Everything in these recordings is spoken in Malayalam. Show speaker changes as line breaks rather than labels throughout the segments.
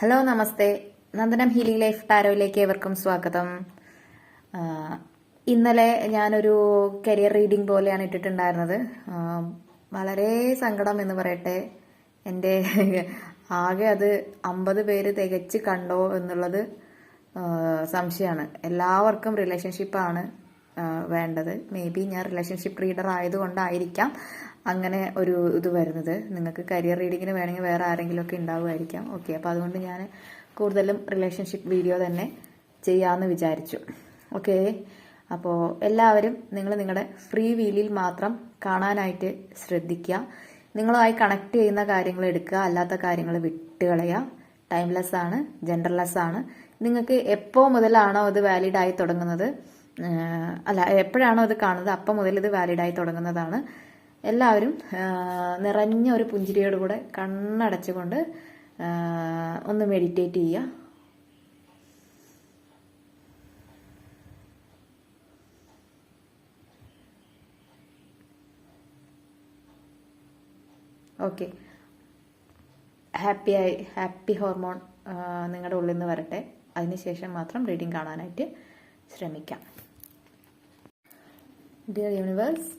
ഹലോ നമസ്തേ. നന്ദനം ഹീലിംഗ് ലൈഫ് ടാരോയിലേക്ക് ഏവർക്കും സ്വാഗതം. ഇന്നലെ ഞാനൊരു കരിയർ റീഡിംഗ് പോലെയാണ് ഇട്ടിട്ടുണ്ടായിരുന്നത്. വളരെ സങ്കടം എന്ന് പറയട്ടെ. എന്റെ ആകെ അത് അമ്പത് പേര് തികച്ച് കണ്ടോ എന്നുള്ളത് സംശയമാണ്. എല്ലാവർക്കും റിലേഷൻഷിപ്പാണ് വേണ്ടത്. മേ ബി ഞാൻ റിലേഷൻഷിപ്പ് റീഡർ ആയതുകൊണ്ടായിരിക്കാം അങ്ങനെ ഒരു ഇത് വരുന്നത്. നിങ്ങൾക്ക് കരിയർ റീഡിങ്ങിന് വേണമെങ്കിൽ വേറെ ആരെങ്കിലും ഒക്കെ ഉണ്ടാവുമായിരിക്കാം. ഓക്കെ അപ്പോൾ അതുകൊണ്ട് ഞാൻ കൂടുതലും റിലേഷൻഷിപ്പ് വീഡിയോ തന്നെ ചെയ്യാമെന്ന് വിചാരിച്ചു. ഓക്കെ അപ്പോൾ എല്ലാവരും നിങ്ങൾ നിങ്ങളുടെ ഫ്രീ വീലിൽ മാത്രം കാണാനായിട്ട് ശ്രദ്ധിക്കുക. നിങ്ങളുമായി കണക്ട് ചെയ്യുന്ന കാര്യങ്ങൾ എടുക്കുക. അല്ലാത്ത കാര്യങ്ങൾ വിട്ടുകളയുക. ടൈംലെസ് ആണ് ജെൻഡർലെസ് ആണ്. നിങ്ങൾക്ക് എപ്പോൾ മുതലാണോ അത് വാലിഡ് ആയി തുടങ്ങുന്നത്? അല്ല എപ്പോഴാണോ അത് കാണുന്നത് അപ്പം മുതൽ ഇത് വാലിഡ് ആയി തുടങ്ങുന്നതാണ്. എല്ലാവരും നിറഞ്ഞ ഒരു പുഞ്ചിരിയോട് കൂടെ കണ്ണടച്ചുകൊണ്ട് ഒന്ന് മെഡിറ്റേറ്റ് ചെയ്യുക. ഓക്കെ. ഹാപ്പിയായി ഹാപ്പി ഹോർമോൺ നിങ്ങളുടെ ഉള്ളിൽ നിന്ന് വരട്ടെ. അതിനുശേഷം മാത്രം റീഡിങ് കാണാനായിട്ട് ശ്രമിക്കാം. ഡിയർ യൂണിവേഴ്സ്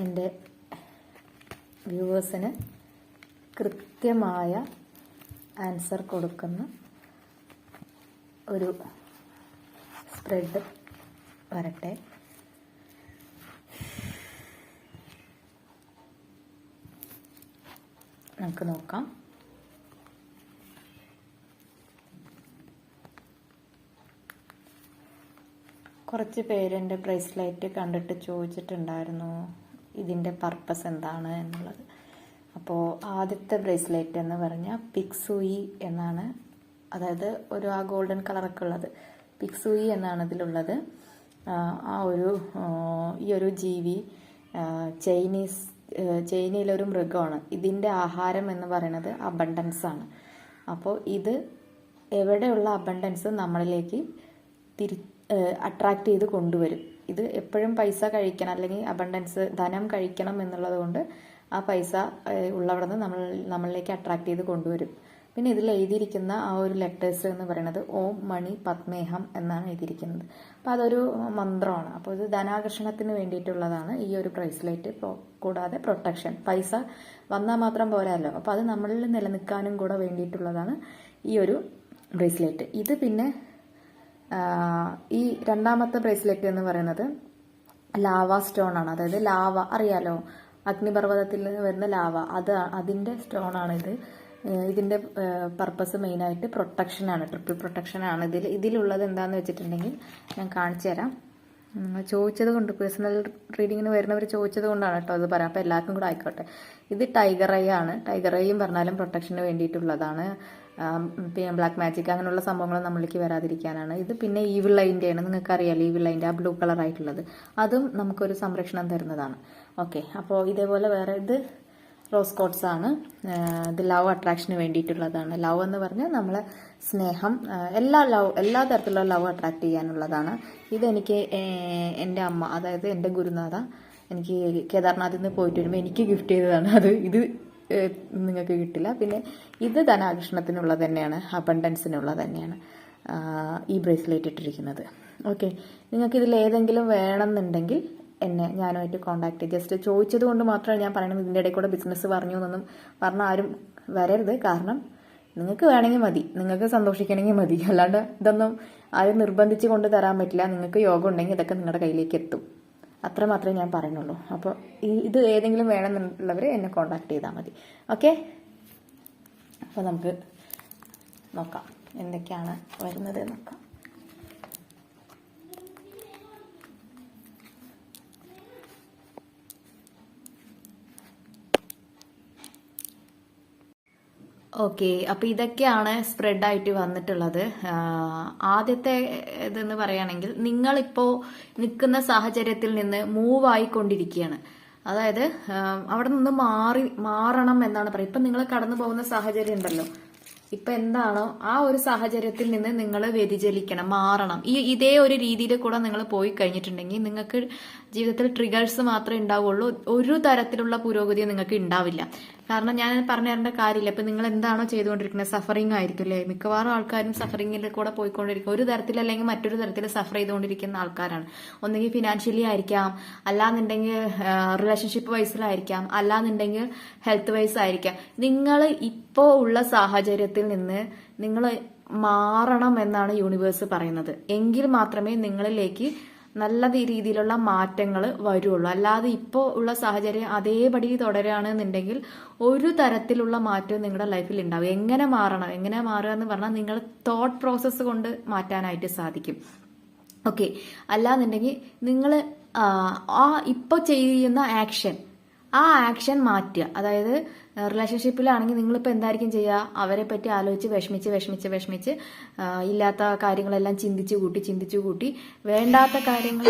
എന്റെ വ്യൂവേഴ്സിന് കൃത്യമായ ആൻസർ കൊടുക്കുന്ന ഒരു സ്പ്രെഡ് വരട്ടെ. നമുക്ക് നോക്കാം. കുറച്ച് പേരെന്റെ ബ്രേസ്ലൈറ്റ് കണ്ടിട്ട് ചോദിച്ചിട്ടുണ്ടായിരുന്നു ഇതിന്റെ പർപ്പസ് എന്താണ് എന്നുള്ളത്. അപ്പോൾ ആദ്യത്തെ ബ്രേസ്ലൈറ്റ് എന്ന് പറഞ്ഞാൽ പിക്സുയി എന്നാണ് അതായത് ഒരു ആ ഗോൾഡൻ കളറൊക്കെ ഉള്ളത്. പിക്സുയി എന്നാണ് ഇതിലുള്ളത്. ആ, ഒരു ഈ ഒരു ജീവി ചൈനീസ് ചൈനയിലൊരു മൃഗമാണ്. ഇതിന്റെ ആഹാരം എന്ന് പറയുന്നത് അബണ്ടൻസ് ആണ്. അപ്പോൾ ഇത് എവിടെയുള്ള അബണ്ടൻസ് നമ്മളിലേക്ക് തിരി അട്രാക്ട് ചെയ്ത് കൊണ്ടുവരും. ഇത് എപ്പോഴും പൈസ കഴിക്കണം അല്ലെങ്കിൽ അബണ്ടൻസ് ധനം കഴിക്കണം എന്നുള്ളത് കൊണ്ട് ആ പൈസ ഉള്ളവിടെ നിന്ന് നമ്മൾ നമ്മളിലേക്ക് അട്രാക്ട് ചെയ്ത് കൊണ്ടുവരും. പിന്നെ ഇതിൽ എഴുതിയിരിക്കുന്ന ആ ഒരു ലെറ്റേഴ്സ് എന്ന് പറയുന്നത് ഓം മണി പത്മേഹം എന്നാണ് എഴുതിയിരിക്കുന്നത്. അപ്പോൾ അതൊരു മന്ത്രമാണ്. അപ്പോൾ ഇത് ധനാകർഷണത്തിന് വേണ്ടിയിട്ടുള്ളതാണ് ഈ ഒരു ബ്രേസ്ലെറ്റ് കൂടാതെ പ്രൊട്ടക്ഷൻ പൈസ വന്നാൽ മാത്രം പോരാല്ലോ. അപ്പോൾ അത് നമ്മളിൽ നിലനിൽക്കാനും കൂടെ വേണ്ടിയിട്ടുള്ളതാണ് ഈ ഒരു ബ്രേസ്ലെറ്റ് ഇത് പിന്നെ ഈ രണ്ടാമത്തെ ബ്രേസ്ലെറ്റ് എന്ന് പറയുന്നത് ലാവ സ്റ്റോൺ ആണ്. അതായത് ലാവ അറിയാലോ? അഗ്നിപർവതത്തിൽ നിന്ന് വരുന്ന ലാവ അത് അതിന്റെ സ്റ്റോൺ ആണ് ഇത്. ഇതിന്റെ പർപ്പസ് മെയിനായിട്ട് പ്രൊട്ടക്ഷനാണ് ട്രിപ്പിൾ പ്രൊട്ടക്ഷനാണ് ഇതിൽ ഇതിലുള്ളത് എന്താണെന്ന് വെച്ചിട്ടുണ്ടെങ്കിൽ ഞാൻ കാണിച്ചു തരാം. ചോദിച്ചത് കൊണ്ട് പേഴ്സണൽ റീഡിങ്ങിന് വരുന്നവർ ചോദിച്ചത് കൊണ്ടാണ് കേട്ടോ അത് പറയാം. അപ്പോൾ എല്ലാവർക്കും കൂടെ ആയിക്കോട്ടെ. ഇത് ടൈഗർ ഐ ആണ്. ടൈഗർ ഐയും പറഞ്ഞാലും പ്രൊട്ടക്ഷന് വേണ്ടിയിട്ടുള്ളതാണ്. പിന്നെ ബ്ലാക്ക് മാജിക് അങ്ങനെയുള്ള സംഭവങ്ങൾ നമ്മളിലേക്ക് വരാതിരിക്കാനാണ്. ഇത് പിന്നെ ഈവിൾ ആണ് നിങ്ങൾക്ക് അറിയാലോ ഈവിൾ ലൈന്റെ ആ ബ്ലൂ കളർ ആയിട്ടുള്ളത്. അതും നമുക്കൊരു സംരക്ഷണം തരുന്നതാണ്. ഓക്കെ അപ്പോൾ ഇതേപോലെ വേറെ ഇത് റോസ് കോട്ട്സ് ആണ്. ഇത് ലവ് അട്രാക്ഷന് വേണ്ടിയിട്ടുള്ളതാണ്. ലവ് എന്ന് പറഞ്ഞാൽ നമ്മളെ സ്നേഹം എല്ലാ ലവ് എല്ലാ തരത്തിലുള്ള ലവ് അട്രാക്ട് ചെയ്യാനുള്ളതാണ്. ഇതെനിക്ക് എന്റെ അമ്മ അതായത് എന്റെ ഗുരുനാഥ എനിക്ക് കേദാർനാഥിൽ നിന്ന് പോയിട്ട് വരുമ്പോൾ എനിക്ക് ഗിഫ്റ്റ് ചെയ്തതാണ്. അത് ഇത് നിങ്ങൾക്ക് കിട്ടില്ല. പിന്നെ ഇത് ധനാകർഷണത്തിനുള്ള തന്നെയാണ് അബണ്ടൻസിനുള്ള തന്നെയാണ് ഈ ബ്രേസ്ലെറ്റ് ഇട്ടിരിക്കുന്നത്. ഓക്കെ നിങ്ങൾക്ക് ഇതിൽ ഏതെങ്കിലും വേണമെന്നുണ്ടെങ്കിൽ എന്നെ ഞാനുമായിട്ട് കോൺടാക്ട് ജസ്റ്റ് ചോദിച്ചത് കൊണ്ട് മാത്രമാണ് ഞാൻ പറയുന്നത്. ഇതിന്റെ ഇടയിൽ കൂടെ ബിസിനസ് പറഞ്ഞു എന്നൊന്നും പറഞ്ഞ ആരും വരരുത്. കാരണം നിങ്ങൾക്ക് വേണമെങ്കിൽ മതി. നിങ്ങൾക്ക് സന്തോഷിക്കണമെങ്കിൽ മതി. അല്ലാണ്ട് ഇതൊന്നും ആരും നിർബന്ധിച്ച് കൊണ്ട് തരാൻ പറ്റില്ല. നിങ്ങൾക്ക് യോഗം ഉണ്ടെങ്കിൽ ഇതൊക്കെ നിങ്ങളുടെ കയ്യിലേക്ക് എത്തും. അത്ര മാത്രമേ ഞാൻ പറയുന്നുള്ളൂ. അപ്പോൾ ഇത് ഏതെങ്കിലും വേണമെന്നുള്ളവർ എന്നെ കോണ്ടാക്ട് ചെയ്താൽ മതി. ഓക്കെ അപ്പോൾ നമുക്ക് നോക്കാം. എന്തൊക്കെയാണ് വരുന്നത് നോക്കാം ഓക്കെ അപ്പൊ ഇതൊക്കെയാണ് സ്പ്രെഡ് ആയിട്ട് വന്നിട്ടുള്ളത് ആദ്യത്തെ ഇതെന്ന് പറയുകയാണെങ്കിൽ നിങ്ങളിപ്പോ നിൽക്കുന്ന സാഹചര്യത്തിൽ നിന്ന് മൂവ് ആയിക്കൊണ്ടിരിക്കുകയാണ്. അതായത് അവിടെ നിന്ന് മാറി മാറണം എന്നാണ് പറയുക. ഇപ്പൊ നിങ്ങൾ കടന്നു പോകുന്ന സാഹചര്യം ഉണ്ടല്ലോ. ഇപ്പൊ എന്താണോ ആ ഒരു സാഹചര്യത്തിൽ നിന്ന് നിങ്ങൾ വ്യതിചലിക്കണം മാറണം. ഈ ഇതേ ഒരു രീതിയിൽ കൂടെ നിങ്ങൾ പോയി കഴിഞ്ഞിട്ടുണ്ടെങ്കിൽ നിങ്ങൾക്ക് ജീവിതത്തിൽ ട്രിഗേഴ്സ് മാത്രമേ ഉണ്ടാവുള്ളൂ. ഒരു തരത്തിലുള്ള പുരോഗതി നിങ്ങൾക്ക് ഉണ്ടാവില്ല. കാരണം ഞാൻ പറഞ്ഞു തരേണ്ട കാര്യമില്ല. ഇപ്പൊ നിങ്ങൾ എന്താണോ ചെയ്തുകൊണ്ടിരിക്കുന്നത്? സഫറിങ് ആയിരിക്കും അല്ലേ? മിക്കവാറും ആൾക്കാരും സഫറിങ്ങിൽ കൂടെ പോയിക്കൊണ്ടിരിക്കും. ഒരു തരത്തിൽ അല്ലെങ്കിൽ മറ്റൊരു തരത്തിൽ സഫർ ചെയ്തുകൊണ്ടിരിക്കുന്ന ആൾക്കാരാണ്. ഒന്നുകിൽ ഫിനാൻഷ്യലി ആയിരിക്കാം. അല്ലാന്നുണ്ടെങ്കിൽ റിലേഷൻഷിപ്പ് വൈസിലായിരിക്കാം അല്ലാന്നുണ്ടെങ്കിൽ ഹെൽത്ത് വൈസ് ആയിരിക്കാം നിങ്ങൾ ഇപ്പോ ഉള്ള സാഹചര്യത്തിൽ നിന്ന് നിങ്ങൾ മാറണം എന്നാണ് യൂണിവേഴ്സ് പറയുന്നത്. എങ്കിൽ മാത്രമേ നിങ്ങളിലേക്ക് നല്ല രീതിയിലുള്ള മാറ്റങ്ങൾ വരുള്ളൂ. അല്ലാതെ ഇപ്പോൾ ഉള്ള സാഹചര്യം അതേപടി തുടരുകയാണെന്നുണ്ടെങ്കിൽ ഒരു തരത്തിലുള്ള മാറ്റവും നിങ്ങളുടെ ലൈഫിൽ ഉണ്ടാവും. എങ്ങനെ മാറണം? എങ്ങനെ മാറുക എന്ന് പറഞ്ഞാൽ നിങ്ങൾ തോട്ട് പ്രോസസ്സ് കൊണ്ട് മാറ്റാനായിട്ട് സാധിക്കും. ഓക്കെ അല്ലാന്നുണ്ടെങ്കിൽ നിങ്ങൾ ആ ഇപ്പോൾ ചെയ്യുന്ന ആക്ഷൻ ആ ആക്ഷൻ മാറ്റുക. അതായത് റിലേഷൻഷിപ്പിലാണെങ്കിൽ നിങ്ങളിപ്പോൾ എന്തായിരിക്കും ചെയ്യുക? അവരെ പറ്റി ആലോചിച്ച് വിഷമിച്ച് വിഷമിച്ച് വിഷമിച്ച് ഇല്ലാത്ത കാര്യങ്ങളെല്ലാം ചിന്തിച്ചു കൂട്ടി ചിന്തിച്ചു കൂട്ടി വേണ്ടാത്ത കാര്യങ്ങൾ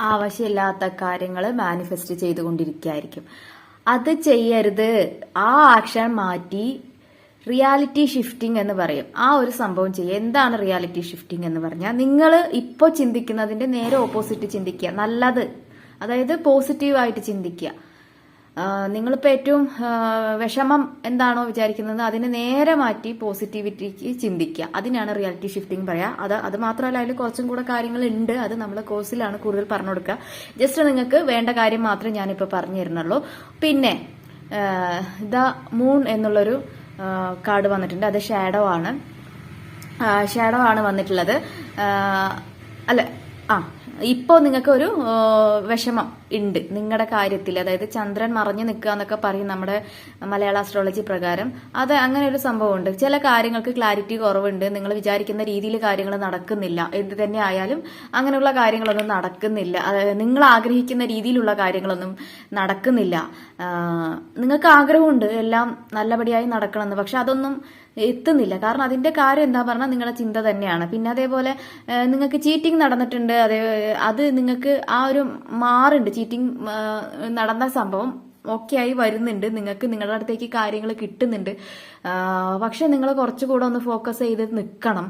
ആവശ്യമില്ലാത്ത കാര്യങ്ങൾ മാനിഫെസ്റ്റ് ചെയ്തുകൊണ്ടിരിക്കുകയായിരിക്കും. അത് ചെയ്യരുത്. ആ ആക്ഷൻ മാറ്റി റിയാലിറ്റി ഷിഫ്റ്റിംഗ് എന്ന് പറയും. ആ ഒരു സംഭവം ചെയ്യുക. എന്താണ് റിയാലിറ്റി ഷിഫ്റ്റിംഗ് എന്ന് പറഞ്ഞാൽ നിങ്ങൾ ഇപ്പോൾ ചിന്തിക്കുന്നതിന്റെ നേരെ ഓപ്പോസിറ്റ് ചിന്തിക്കുക. നല്ലത്. അതായത് പോസിറ്റീവായിട്ട് ചിന്തിക്കുക. നിങ്ങളിപ്പോൾ ഏറ്റവും വിഷമം എന്താണോ വിചാരിക്കുന്നത് അതിനെ നേരെ മാറ്റി പോസിറ്റിവിറ്റിക്ക് ചിന്തിക്കുക. അതിനാണ് റിയാലിറ്റി ഷിഫ്റ്റിംഗ് പറയാ. അത് അത് മാത്രമല്ല അതിൽ കുറച്ചും കൂടെ കാര്യങ്ങൾ ഉണ്ട് അത് നമ്മൾ കോഴ്സിലാണ് കൂടുതൽ പറഞ്ഞു കൊടുക്കുക. ജസ്റ്റ് നിങ്ങൾക്ക് വേണ്ട കാര്യം മാത്രമേ ഞാനിപ്പോൾ പറഞ്ഞു തരുന്നുള്ളൂ. പിന്നെ ദ മൂൺ എന്നുള്ളൊരു കാർഡ് വന്നിട്ടുണ്ട്. അത് ഷാഡോ ആണ്. ഷാഡോ ആണ് വന്നിട്ടുള്ളത്. അല്ല ആ ഇപ്പോൾ നിങ്ങൾക്ക് ഒരു വിഷമം ഉണ്ട് നിങ്ങളുടെ കാര്യത്തിൽ. അതായത് ചന്ദ്രൻ മറഞ്ഞു നിൽക്കുക എന്നൊക്കെ പറയും നമ്മുടെ മലയാള അസ്ട്രോളജി പ്രകാരം. അത് അങ്ങനെ ഒരു സംഭവമുണ്ട്. ചില കാര്യങ്ങൾക്ക് ക്ലാരിറ്റി കുറവുണ്ട്. നിങ്ങൾ വിചാരിക്കുന്ന രീതിയിൽ കാര്യങ്ങൾ നടക്കുന്നില്ല. എന്ത് തന്നെ ആയാലും അങ്ങനെയുള്ള കാര്യങ്ങളൊന്നും നടക്കുന്നില്ല. നിങ്ങൾ ആഗ്രഹിക്കുന്ന രീതിയിലുള്ള കാര്യങ്ങളൊന്നും നടക്കുന്നില്ല. നിങ്ങൾക്ക് ആഗ്രഹമുണ്ട്. എല്ലാം നല്ലപടിയായി നടക്കണമെന്ന്. പക്ഷെ അതൊന്നും എത്തുന്നില്ല. കാരണം അതിന്റെ കാര്യം എന്താ പറഞ്ഞാൽ നിങ്ങളുടെ ചിന്ത തന്നെയാണ്. പിന്നെ അതേപോലെ നിങ്ങൾക്ക് ചീറ്റിംഗ് നടന്നിട്ടുണ്ട്. അതേ അത് നിങ്ങൾക്ക് ആ ഒരു മാറുണ്ട്. ചീറ്റിംഗ് നടന്ന സംഭവം ഓക്കെ ആയി വരുന്നുണ്ട്. നിങ്ങൾക്ക് നിങ്ങളുടെ അടുത്തേക്ക് കാര്യങ്ങൾ കിട്ടുന്നുണ്ട്. പക്ഷെ നിങ്ങൾ കുറച്ചുകൂടെ ഒന്ന് ഫോക്കസ് ചെയ്ത് നിൽക്കണം.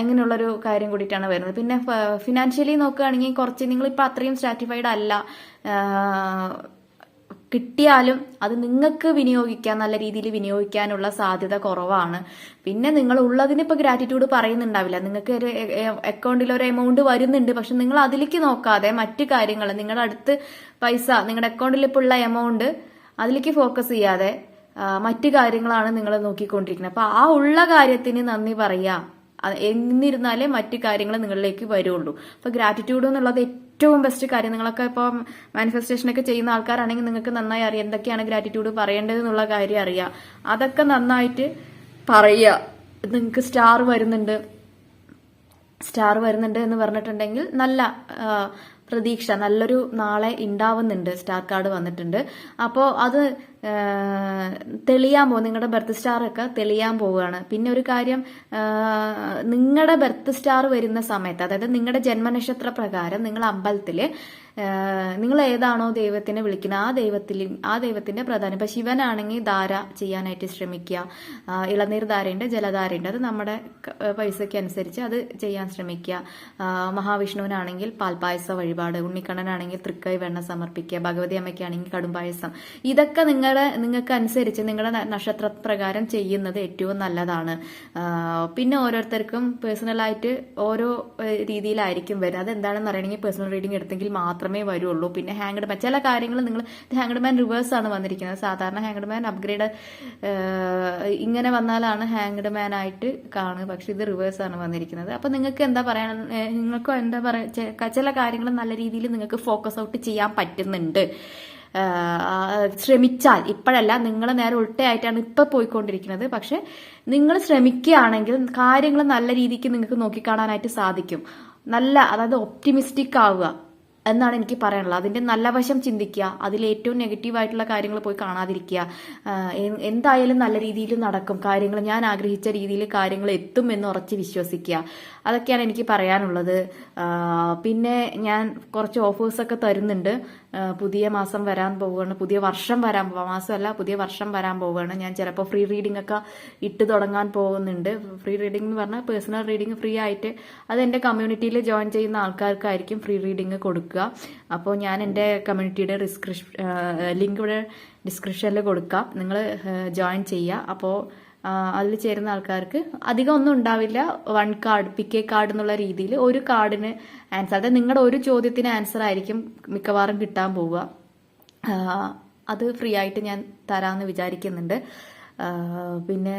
അങ്ങനെയുള്ളൊരു കാര്യം കൂടിയിട്ടാണ് വരുന്നത്. പിന്നെ ഫിനാൻഷ്യലി നോക്കുകയാണെങ്കിൽ കുറച്ച് നിങ്ങളിപ്പോൾ അത്രയും സ്റ്റാറ്റിഫൈഡ് അല്ല. കിട്ടിയാലും അത് നിങ്ങൾക്ക് വിനിയോഗിക്കാൻ നല്ല രീതിയിൽ വിനിയോഗിക്കാനുള്ള സാധ്യത കുറവാണ്. പിന്നെ നിങ്ങൾ ഉള്ളതിന് ഇപ്പൊ ഗ്രാറ്റിറ്റ്യൂഡ് പറയുന്നുണ്ടാവില്ല. നിങ്ങൾക്ക് ഒരു അക്കൗണ്ടിൽ ഒരു എമൗണ്ട് വരുന്നുണ്ട്. പക്ഷെ നിങ്ങൾ അതിലേക്ക് നോക്കാതെ മറ്റ് കാര്യങ്ങൾ നിങ്ങളുടെ അടുത്ത് പൈസ നിങ്ങളുടെ അക്കൗണ്ടിൽ ഇപ്പോൾ ഉള്ള എമൗണ്ട് അതിലേക്ക് ഫോക്കസ് ചെയ്യാതെ മറ്റ് കാര്യങ്ങളാണ് നിങ്ങൾ നോക്കിക്കൊണ്ടിരിക്കുന്നത്. അപ്പൊ ആ ഉള്ള കാര്യത്തിന് നന്ദി പറയാ എന്നിരുന്നാലേ മറ്റു കാര്യങ്ങൾ നിങ്ങളിലേക്ക് വരുള്ളൂ. അപ്പൊ ഗ്രാറ്റിറ്റ്യൂഡ് എന്നുള്ളത് ഏറ്റവും ബെസ്റ്റ് കാര്യം. നിങ്ങളൊക്കെ ഇപ്പോൾ മാനിഫെസ്റ്റേഷൻ ഒക്കെ ചെയ്യുന്ന ആൾക്കാരാണെങ്കിൽ നിങ്ങൾക്ക് നന്നായി അറിയാം. എന്തൊക്കെയാണ് ഗ്രാറ്റിറ്റ്യൂഡ് പറയേണ്ടത് എന്നുള്ള കാര്യം അറിയാം. അതൊക്കെ നന്നായിട്ട് പറയുക. നിങ്ങൾക്ക് സ്റ്റാർ വരുന്നുണ്ട്. സ്റ്റാർ വരുന്നുണ്ട് എന്ന് പറഞ്ഞിട്ടുണ്ടെങ്കിൽ നല്ല പ്രതീക്ഷ. നല്ലൊരു നാളെ ഉണ്ടാവുന്നുണ്ട് സ്റ്റാർ കാർഡ് വന്നിട്ടുണ്ട്. അപ്പോൾ അത് തെളിയാൻ പോകും. നിങ്ങളുടെ ബർത്ത് സ്റ്റാർ ഒക്കെ തെളിയാൻ പോവുകയാണ്. പിന്നെ ഒരു കാര്യം നിങ്ങളുടെ ബർത്ത് സ്റ്റാർ വരുന്ന സമയത്ത് അതായത് നിങ്ങളുടെ ജന്മനക്ഷത്ര പ്രകാരം നിങ്ങൾ അമ്പലത്തിൽ നിങ്ങൾ ഏതാണോ ദൈവത്തിനെ വിളിക്കുന്നത് ആ ദൈവത്തിൽ ആ ദൈവത്തിന്റെ പ്രധാനം. ഇപ്പൊ ശിവനാണെങ്കിൽ ധാര ചെയ്യാനായിട്ട് ശ്രമിക്കുക. ഇളനീർ ധാരയുണ്ട് ജലധാരയുണ്ട്. അത് നമ്മുടെ പൈസയ്ക്ക് അനുസരിച്ച് അത് ചെയ്യാൻ ശ്രമിക്കുക. മഹാവിഷ്ണുവിനാണെങ്കിൽ പാൽപ്പായസ വഴിപാട് ഉണ്ണിക്കണ്ണനാണെങ്കിൽ തൃക്കൈ വെണ്ണ സമർപ്പിക്കുക ഭഗവതി അമ്മയ്ക്കാണെങ്കിൽ കടുംപായസം. ഇതൊക്കെ നിങ്ങളുടെ നിങ്ങൾക്ക് അനുസരിച്ച് നിങ്ങളുടെ നക്ഷത്ര പ്രകാരം ചെയ്യുന്നത് ഏറ്റവും നല്ലതാണ്. പിന്നെ ഓരോരുത്തർക്കും പേഴ്സണലായിട്ട് ഓരോ രീതിയിലായിരിക്കും അത് അതെന്താണെന്ന് അറിയണമെങ്കിൽ പേഴ്സണൽ റീഡിംഗ് എടുത്തെങ്കിൽ മാത്രമേ വരുള്ളൂ. പിന്നെ ഹാങ്ഡ് മാൻ ചില കാര്യങ്ങൾ നിങ്ങൾ ഹാങ്ഡ് മാൻ റിവേഴ്സ് ആണ് വന്നിരിക്കുന്നത്. സാധാരണ ഹാങ്ഡ് മാൻ അപ്ഗ്രേഡ് ഇങ്ങനെ വന്നാലാണ് ഹാങ്ഡ് മാൻ ആയിട്ട് കാണുക. പക്ഷെ ഇത് റിവേഴ്സ് ആണ് വന്നിരിക്കുന്നത്. അപ്പൊ നിങ്ങൾക്ക് എന്താ പറയാൻ നിങ്ങൾക്ക് എന്താ പറയാ ചില കാര്യങ്ങൾ നല്ല രീതിയിൽ നിങ്ങൾക്ക് ഫോക്കസ് ഔട്ട് ചെയ്യാൻ പറ്റുന്നുണ്ട്. ശ്രമിച്ചാൽ. ഇപ്പോഴല്ല നിങ്ങൾ നേരെ ഉൾട്ടയായിട്ടാണ് ഇപ്പൊ പോയിക്കൊണ്ടിരിക്കുന്നത്. പക്ഷെ നിങ്ങൾ ശ്രമിക്കുകയാണെങ്കിൽ കാര്യങ്ങൾ നല്ല രീതിക്ക് നിങ്ങൾക്ക് നോക്കിക്കാണാനായിട്ട് സാധിക്കും. നല്ല അതായത് ഒപ്റ്റിമിസ്റ്റിക് ആവുക. എന്നാണ് എനിക്ക് പറയാനുള്ളത്. അതിന്റെ നല്ല വശം ചിന്തിക്കുക അതിൽ ഏറ്റവും നെഗറ്റീവ് ആയിട്ടുള്ള കാര്യങ്ങൾ പോയി കാണാതിരിക്കുക. എന്തായാലും നല്ല രീതിയിൽ നടക്കും. കാര്യങ്ങൾ ഞാൻ ആഗ്രഹിച്ച രീതിയിൽ കാര്യങ്ങൾ എത്തും എന്ന് ഉറച്ച് വിശ്വസിക്കുക. അതൊക്കെയാണ് എനിക്ക് പറയാനുള്ളത്. പിന്നെ ഞാൻ കുറച്ച് ഓഫേഴ്സ് ഒക്കെ തരുന്നുണ്ട്. പുതിയ മാസം വരാൻ പോവുകയാണ്. പുതിയ വർഷം വരാൻ പോവാ മാസമല്ല പുതിയ വർഷം വരാൻ പോവുകയാണ്. ഞാൻ ചിലപ്പോൾ ഫ്രീ റീഡിംഗ് ഒക്കെ ഇട്ട് തുടങ്ങാൻ പോകുന്നുണ്ട്. ഫ്രീ റീഡിംഗ് എന്ന് പറഞ്ഞാൽ പേഴ്സണൽ റീഡിംഗ് ഫ്രീ ആയിട്ട് അത് എന്റെ കമ്മ്യൂണിറ്റിയിൽ ജോയിൻ ചെയ്യുന്ന ആൾക്കാർക്കായിരിക്കും ഫ്രീ റീഡിംഗ് കൊടുക്കുക. അപ്പോൾ ഞാൻ എന്റെ കമ്മ്യൂണിറ്റിയുടെ ഡിസ്ക്രിപ്ഷൻ ലിങ്ക് ഇവിടെ ഡിസ്ക്രിപ്ഷനിൽ കൊടുക്കാം. നിങ്ങൾ ജോയിൻ ചെയ്യുക. അപ്പോൾ അതിൽ ചേരുന്ന ആൾക്കാർക്ക് അധികം ഒന്നും ഉണ്ടാവില്ല. One card P K card എന്നുള്ള രീതിയിൽ ഒരു കാർഡിന് ആൻസർ അതായത് നിങ്ങളുടെ ഒരു ചോദ്യത്തിന് ആൻസർ ആയിരിക്കും മിക്കവാറും കിട്ടാൻ പോവുക. അത് ഫ്രീ ആയിട്ട് ഞാൻ തരാമെന്ന് വിചാരിക്കുന്നുണ്ട്. പിന്നെ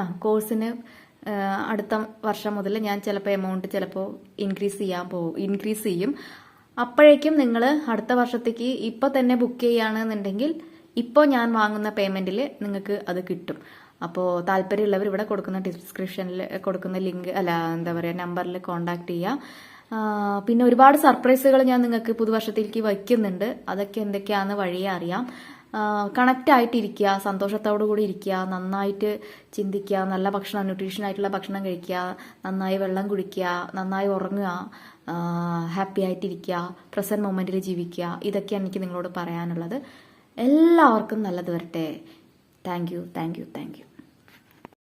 ആ കോഴ്സിന് അടുത്ത വർഷം മുതൽ ഞാൻ ചിലപ്പോൾ എമൗണ്ട് ചിലപ്പോൾ ഇൻക്രീസ് ചെയ്യാൻ പോകും ഇൻക്രീസ് ചെയ്യും. അപ്പോഴേക്കും നിങ്ങൾ അടുത്ത വർഷത്തേക്ക് ഇപ്പോൾ തന്നെ ബുക്ക് ചെയ്യുകയാണെന്നുണ്ടെങ്കിൽ ഇപ്പോൾ ഞാൻ വാങ്ങുന്ന പേയ്മെന്റിൽ നിങ്ങൾക്ക് അത് കിട്ടും. അപ്പോൾ താല്പര്യമുള്ളവർ ഇവിടെ കൊടുക്കുന്ന ഡിസ്ക്രിപ്ഷനിൽ കൊടുക്കുന്ന ലിങ്ക് അല്ല എന്താ പറയുക നമ്പറിൽ കോൺടാക്ട് ചെയ്യുക പിന്നെ ഒരുപാട് സർപ്രൈസുകൾ ഞാൻ നിങ്ങൾക്ക് പുതുവർഷത്തിലേക്ക് വയ്ക്കുന്നുണ്ട്. അതൊക്കെ എന്തൊക്കെയാണെന്ന് വഴിയെ അറിയാം. കണക്റ്റ് ആയിട്ടിരിക്കുക സന്തോഷത്തോടു കൂടി ഇരിക്കുക നന്നായിട്ട് ചിന്തിക്കുക നല്ല ഭക്ഷണം ന്യൂട്രീഷൻ ആയിട്ടുള്ള ഭക്ഷണം കഴിക്കുക നന്നായി വെള്ളം കുടിക്കുക നന്നായി ഉറങ്ങുക ഹാപ്പി ആയിട്ടിരിക്കുക പ്രസന്റ് മൊമെന്റിൽ ജീവിക്കുക. ഇതൊക്കെയാണ് എനിക്ക് നിങ്ങളോട് പറയാനുള്ളത്. എല്ലാവർക്കും നല്ലത് വരട്ടെ. Thank you thank you thank you